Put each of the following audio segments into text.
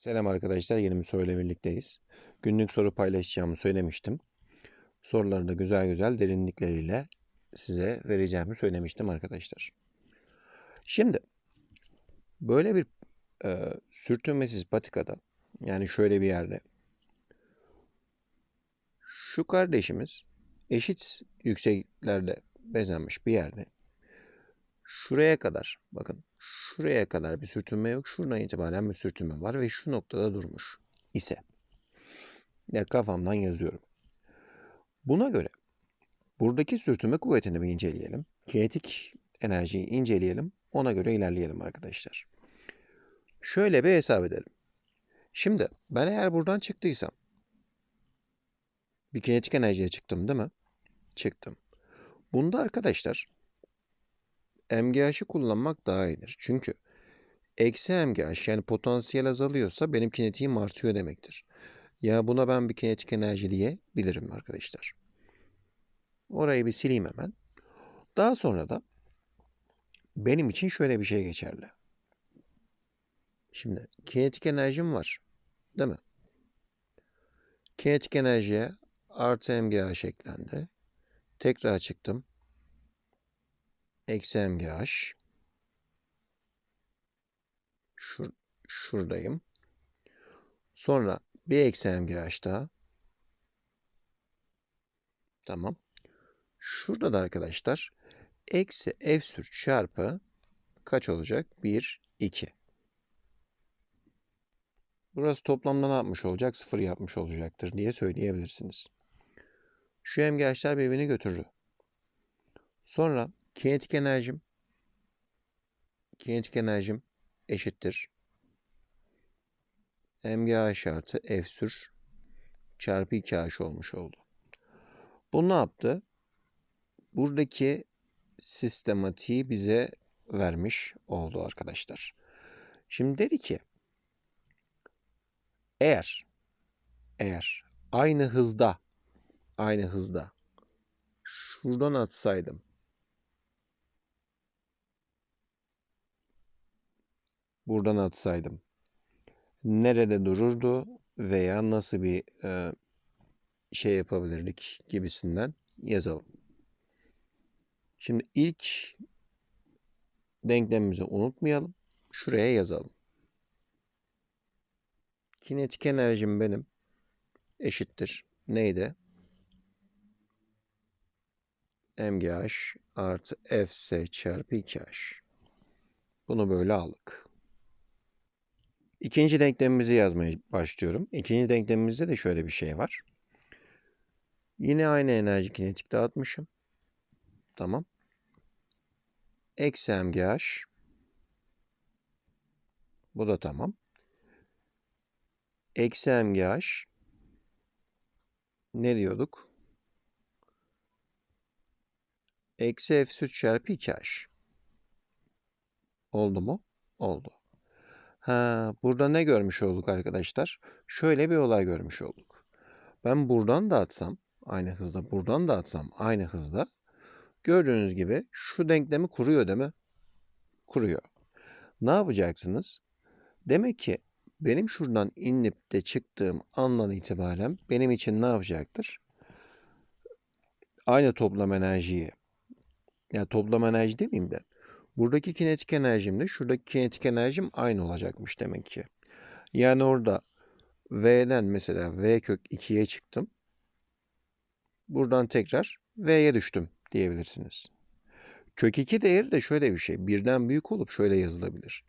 Selam arkadaşlar, yeni bir soruyla birlikteyiz. Günlük soru paylaşacağımı söylemiştim. Soruları da güzel güzel derinlikleriyle size vereceğimi söylemiştim arkadaşlar. Şimdi böyle bir e, sürtünmesiz patikada yani şöyle bir yerde şu kardeşimiz eşit yüksekliklerde bezenmiş bir yerde şuraya kadar bakın şuraya kadar bir sürtünme yok. Şuradan itibaren bir sürtünme var ve şu noktada durmuş ise. Ya kafamdan yazıyorum. Buna göre buradaki sürtünme kuvvetini bir inceleyelim. Kinetik enerjiyi inceleyelim. Ona göre ilerleyelim arkadaşlar. Şöyle bir hesap edelim. Şimdi ben eğer buradan çıktıysam bir kinetik enerjiye çıktım değil mi? Çıktım. Bunda arkadaşlar MGH'ı kullanmak daha iyidir. Çünkü eksi MGH yani potansiyel azalıyorsa benim kinetiğim artıyor demektir. Ya buna ben bir kinetik enerji diyebilirim arkadaşlar. Orayı bir sileyim hemen. Daha sonra da benim için şöyle bir şey geçerli. Şimdi kinetik enerjim var. Değil mi? Kinetik enerjiye artı MGH eklendi. Tekrar çıktım eksi mgh Şur şuradayım. Sonra bir eksi mgh daha. Tamam. Şurada da arkadaşlar eksi f sür çarpı kaç olacak? 1, 2. Burası toplamda ne yapmış olacak? 0 yapmış olacaktır diye söyleyebilirsiniz. Şu MGH'ler birbirini götürür. Sonra Kinetik enerjim kinetik enerjim eşittir. MGH artı F sür çarpı 2H olmuş oldu. Bu ne yaptı? Buradaki sistematiği bize vermiş oldu arkadaşlar. Şimdi dedi ki eğer eğer aynı hızda aynı hızda şuradan atsaydım buradan atsaydım nerede dururdu veya nasıl bir e, şey yapabilirdik gibisinden yazalım. Şimdi ilk denklemimizi unutmayalım. Şuraya yazalım. Kinetik enerjim benim eşittir. Neydi? MGH artı Fs çarpı 2H. Bunu böyle aldık. İkinci denklemimizi yazmaya başlıyorum. İkinci denklemimizde de şöyle bir şey var. Yine aynı enerji kinetik dağıtmışım. Tamam. Eksi MGH. Bu da tamam. Eksi MGH. Ne diyorduk? Eksi F süt çarpı 2H. Oldu mu? Oldu. Ha, burada ne görmüş olduk arkadaşlar? Şöyle bir olay görmüş olduk. Ben buradan da atsam, aynı hızda, buradan da atsam aynı hızda. Gördüğünüz gibi şu denklemi kuruyor değil mi? Kuruyor. Ne yapacaksınız? Demek ki benim şuradan inip de çıktığım andan itibaren benim için ne yapacaktır? Aynı toplam enerjiyi, ya yani toplam enerji demeyeyim de Buradaki kinetik enerjimle şuradaki kinetik enerjim aynı olacakmış demek ki. Yani orada V'den mesela V kök 2'ye çıktım. Buradan tekrar V'ye düştüm diyebilirsiniz. Kök 2 değeri de şöyle bir şey. Birden büyük olup şöyle yazılabilir.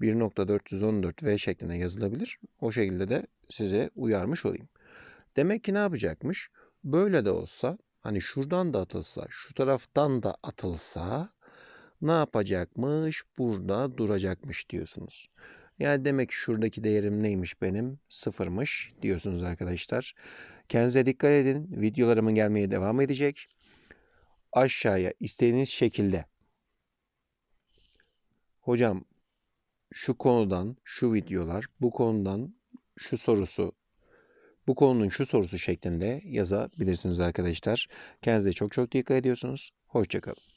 1.414 V şeklinde yazılabilir. O şekilde de size uyarmış olayım. Demek ki ne yapacakmış? Böyle de olsa hani şuradan da atılsa, şu taraftan da atılsa ne yapacakmış? Burada duracakmış diyorsunuz. Yani demek ki şuradaki değerim neymiş benim? Sıfırmış diyorsunuz arkadaşlar. Kendinize dikkat edin. Videolarımın gelmeye devam edecek. Aşağıya istediğiniz şekilde hocam şu konudan şu videolar, bu konudan şu sorusu, bu konunun şu sorusu şeklinde yazabilirsiniz arkadaşlar. Kendinize çok çok dikkat ediyorsunuz. Hoşçakalın.